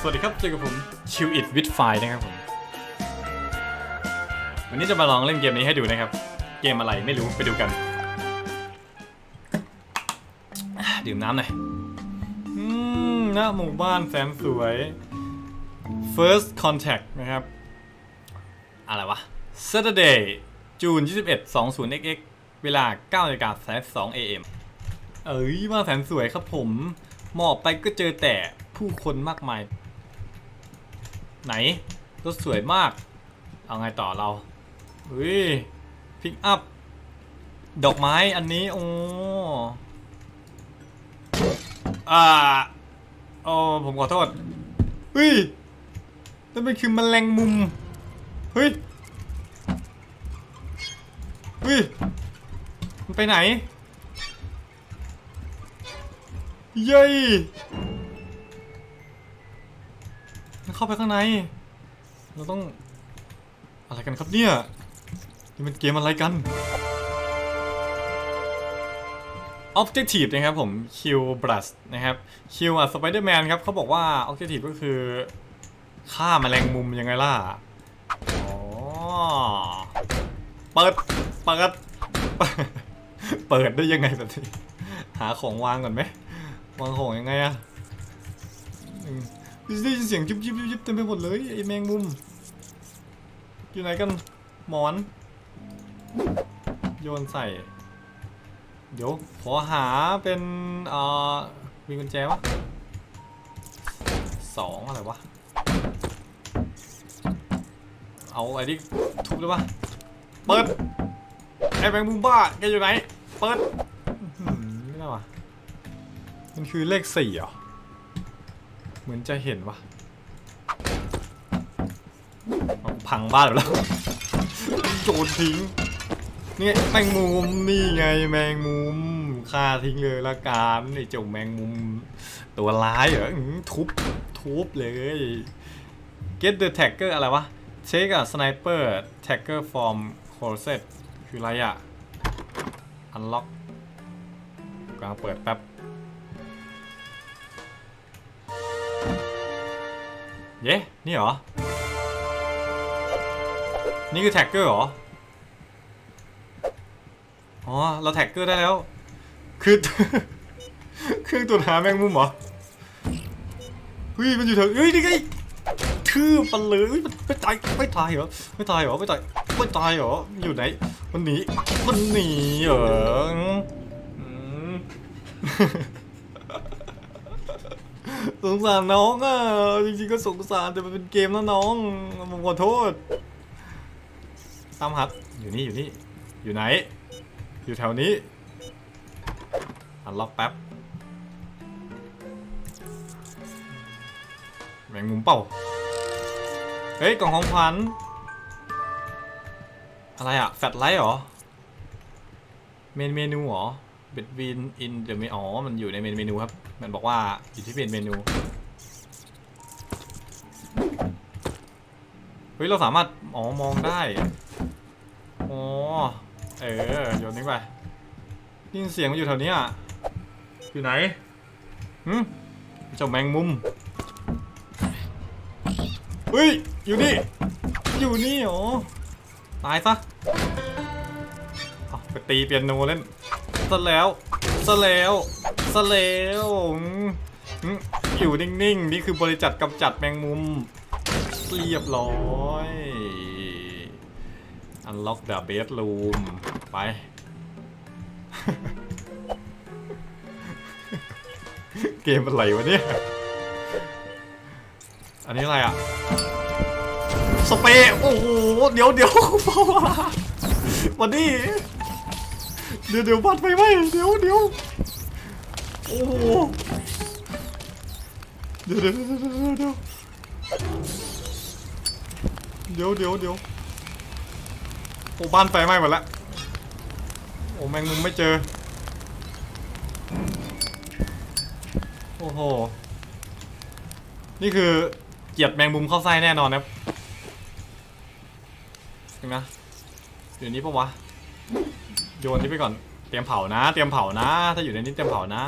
สวัสดีครับ เจอกับผมชิวอิ t วิดไฟนะครับผม วันนี้จะมาลองเล่นเกมนี้ให้ดูนะครับ เกมอะไรไม่รู้ไปดูกัน ดื่มน้ำหน่อยอืมหน้าหมู่บ้านแสนสวย first contact นะครับ อะไรวะ Saturday จูน21 20 xx เวลา9นาฬิกา2 am เอ้ยบ้านแสนสวยครับผม มอบไปก็เจอแต่ผู้คนมากมาย ไหนรถสวยมาก เอาไงต่อเราเฮ้ยพิกอัพ ดอกไม้อันนี้ โอ้อ่าโอ้ผมขอโทษเฮ้ยนั่นเป็นคือแมลงมุม เฮ้ย เฮ้ย มันไปไหน เย้ย เข้าไปข้างใน เราต้อง อะไรกันครับเนี่ยนี่มันเกมอะไรกัน Objective นะครับผม Kill Blast นะครับ Kill อะ Spider-Man ครับเขาบอกว่า Objective ก็คือฆ่าแมลงมุมยังไงล่ะ อ๋อ เปิด เปิด เปิดได้ยังไงแบบนี้ หาของวางก่อนไหม วางของยังไงอะ ได้ยินเสียงยุบยิบยุบยิบเต็มไปหมดเลยไอ้แมงมุม อยู่ไหนกันหมอน โยนใส่ เดี๋ยวขอหาเป็นเอ่อมีกุญแจวะสองอะไรวะ เอาไอ้นี่ทุบได้ปะเปิดไอ้แมงมุมบ้าแกอยู่ไหน เปิดไม่ได้วะมันคือเลขสี่เหรอ เหมือนจะเห็นวะพังบ้านแล้วโยนทิ้ง นี่แมงมุมนี่ไงแมงมุมฆ่าทิ้งเลยละกันไอ้เจ้าแมงมุม ตัวร้ายเหรออื้อทุบทุบเลย get the tagger อะไรวะ take a sniper tagger from closet คืออะไรอะ unlock กำลังเปิดแป๊บ เย้ นี่เหรอ นี่คือแท็กเกอร์เหรอ อ๋อ เราแท็กเกอร์ได้แล้ว คือ เครื่องตรวจหาแมงมุมเหรอเฮ้ย มันอยู่แถวเฮ้ย นี่ไงทืบมันเลยเฮ้ยมันไม่ตาย ไม่ตายเหรอ ไม่ตายเหรอ ไม่ตาย ไม่ตายเหรอ อยู่ไหน มันหนี มันหนีเหรอ สงสารน้องอะจริงๆก็สงสารแต่มันเป็นเกมนะน้องผมขอโทษตามหัดอยู่นี่อยู่นี่อยู่ไหน อยู่แถวนี้อันล็อกแป๊บแมงมุมเป่าเฮ้ยกล่องของขวัญอะไรอะแฟลชไลท์เหรอเมนเมนูเหรอ เบ็ดวินอินเดอะเมอ๋อ มันอยู่ในเมนูครับ มันบอกว่าอยู่ที่เป็นเมนู เฮ้ย เราสามารถ อ๋อ มองได้ อ๋อ เออ โยนทิ้งไปด้ยินเสียงมันอยู่แถวนี้ยอยู่ไหนหืมเจ้าแมงมุมเฮ้ย อยู่นี่ อยู่นี่เหรอตายซะไปตีเปียโนเล่น ซะแล้วซะแล้วซะแล้วอยู่นิ่งๆนี่คือบริจัดกำจัดแมงมุม เรียบร้อย Unlock the bedroom ไปเกมอะไรวะเนี่ย อันนี้อะไรอะ สเปรย์โอ้โห เดี๋ยวเดี๋ยวพ่อวันนี้ เดี๋ยวเดี๋ยวบัดไปไหมเดี๋ยวเดี๋ยวโอ้โหเดี๋ยวเดี๋ยวเดี๋ยวเดี๋ยวเดี๋ยวเดี๋ยวเดี๋ยวโอ้บ้านไฟไหม้หมดละโอ้แมงมุมไม่เจอ โอ้โห นี่คือเกียดแมงมุมเข้าไส้แน่นอนนะครับเห็นไหมเดี๋ยวนี้ปะวะ โยนนี่ไปก่อน เตรียมเผานะ เตรียมเผานะ ถ้าอยู่ในนี้เตรียมเผานะ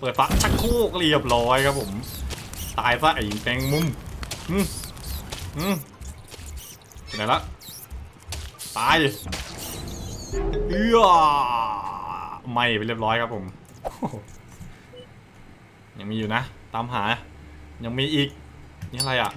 เปิดฝาชักโครกเรียบร้อยครับผม ตายซะไอ้แมงมุมอืมอืมไหนละ ตายเอื้อไม่ไปเรียบร้อยครับผม ยังมีอยู่นะ ตามหา ยังมีอีก นี่อะไรอะ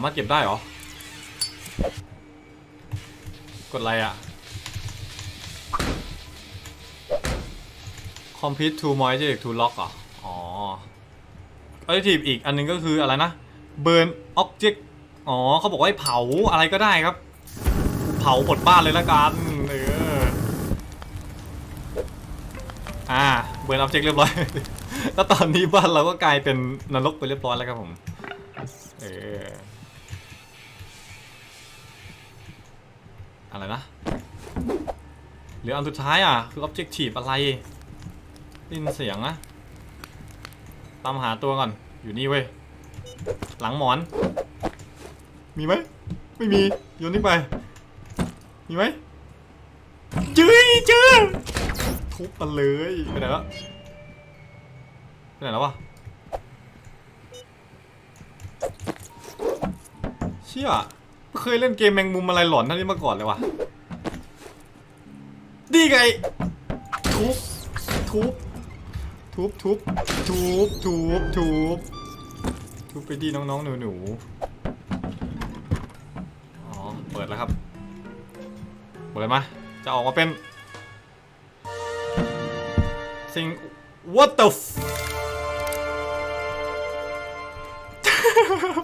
ามารถเก็บได้เหรอ กดอะไรอะ complete to moisture to lock เหรออ๋อ additive อีกอันหนึงก็คืออะไรนะ burn object อ๋อเขาบอกว่าให้เผาอะไรก็ได้ครับ เผาหมดบ้านเลยละกันเอออ่า burn object เรียบร้อย แล้วตอนนี้บ้านเราก็กลายเป็นนรกไปเรียบร้อยแล้วครับผม เออ อะไรนะเหลืออันสุดท้ายอะ คือ objective อะไรได้ยินเสียงนะตามหาตัวก่อน อยู่นี่เว้ย หลังหมอน มีไหม ไม่มี โยนทิ้งไป มีไหมจื้อเจอทุบมันเลยไปไหนแล้วไปไหนแล้ววะเชี่ย เคยเล่นเกมแมงมุมอะไรหลอนท่านี้มาก่อนเลยวะดีไงทุบทุบทุบทุบทุบทุบทุบทุบไปดีน้องๆหนูๆอ๋อเปิดแล้วครับเปิดมาจะออกมาเป็นสิ่ง what the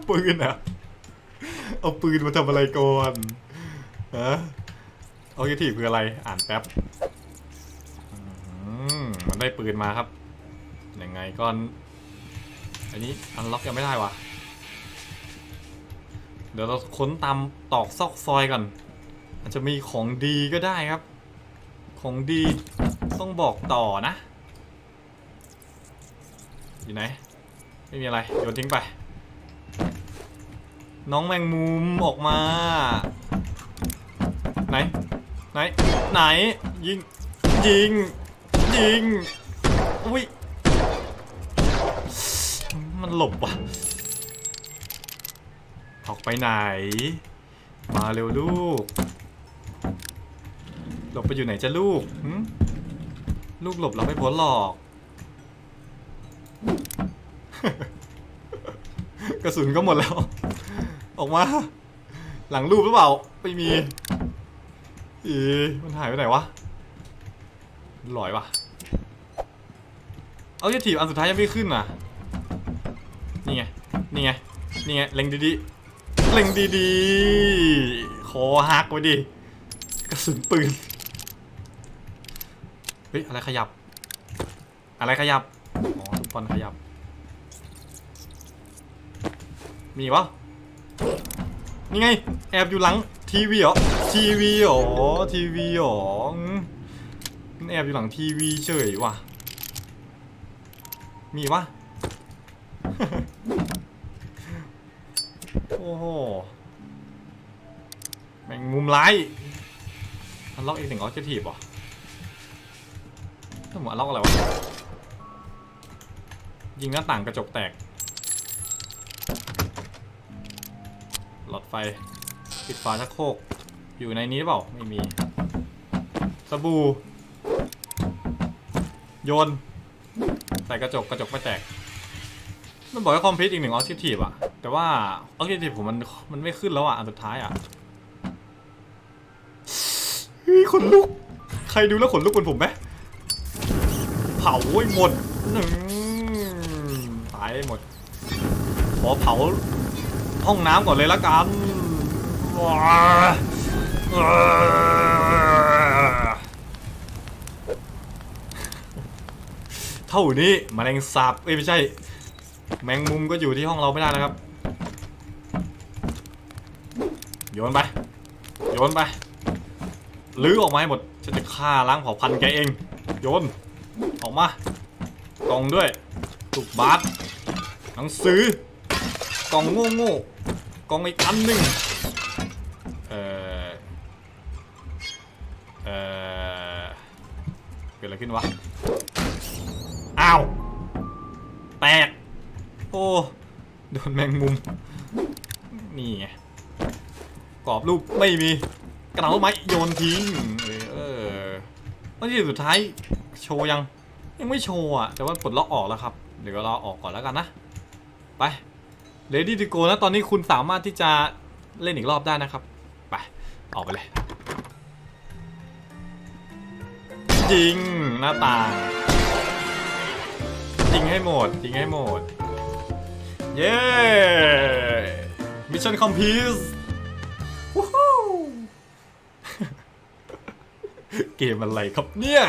ปืนอะ เอาปืนมาทำอะไรก่อนฮะเอาทีทีคืออะไร อ่านแป๊บมมันได้ปืนมาครับ ยังไงก่อน อันนี้อันล็อกยังไม่ได้วะเดี๋ยวเราค้นตามตอกซอกซอยก่อน อาจจะมีของดีก็ได้ครับ ของดีต้องบอกต่อนะ อยู่ไหน ไม่มีอะไร โยนทิ้งไป น้องแมงมุมออกมา ไหน ไหน ไหน ยิง ยิง ยิง อุ้ย มันหลบว่ะ ออกไปไหน มาเร็วลูก หลบไปอยู่ไหนจะลูก ลูกหลบเราไม่พ้นหรอกกระสุนก็หมดแล้ว ออกมา หลังรูปหรือเปล่า ไม่มี อีมันหายไปไหนวะลอยวะเอาจะถีบอันสุดท้ายยังไม่ขึ้นน่ะ นี่ไง นี่ไง นี่ไง เล็งดีๆ เล็งดีๆ คอหักไว้ดิ กระสุนปืน เฮ้ย อะไรขยับ อะไรขยับ อ๋อทุกคนขยับ มีปะ นี่ไง แอบอยู่หลังทีวีเหรอ ทีวีเหรอ ทีวีเหรอมันแอบอยู่หลังทีวีเฉยว่ะ มีปะโอ้โห แมงมุมร้ายอันล็อกอีกหนึ่งออเจทีฟเหรอต้องอันล็อกอะไรวะ ยิงหน้าต่างกระจกแตก ลอดไฟ ปิดฝาชักโครก อยู่ในนี้หรือเปล่า ไม่มี สบู่ โยน ใส่กระจก กระจกไม่แตก มันบอกว่าคอมพิวต์อีกหนึ่งออ j จ c t i v e อะแต่ว่าออ j จ c t i v e ผมมันมันไม่ขึ้นแล้วอะอันสุดท้ายอะเฮ้ยขนลุก ใครดูแล้วขนลุกเหมือนผมไหมเผาให้หมดอืมตายหมดขอเผา ห้องน้ำก่อนเลยละกันว้าเท่านี้แมลงสาบเอ้ยไม่ใช่ แมงมุมก็อยู่ที่ห้องเราไม่ได้นะครับ โยนไป โยนไปลื้อออกมาให้หมดฉันจะฆ่าล้างเผ่าพันธุ์แกเอง โยน ออกมากล่องด้วย ตุกบาสหนังสือกล่องโง่โง่ กองอีกอันหนึ่งเอ่อ เอ่อกิดอะไรขึ้นวะ อ้าว แตก โอ้ โดนแมงมุม นี่ไง กรอบรูปไม่มี กระดาษไม้โยนทิ้งเออเออแล้วที่สุดท้าย โชว์ยัง ยังไม่โชว์อะ แต่ว่าปลดล็อกออกแล้วครับ เดี๋ยวเราออกก่อนแล้วกันนะ ไป Ready to go นะตอนนี้คุณสามารถที่จะเล่นอีกรอบได้นะครับ ไป ออกไปเลย ยิงหน้าต่างยิงให้หมดยิงให้หมด เย้มิชชั่นคอมพิวส์วู้ฮู้เกมอะไรครับเนี่ย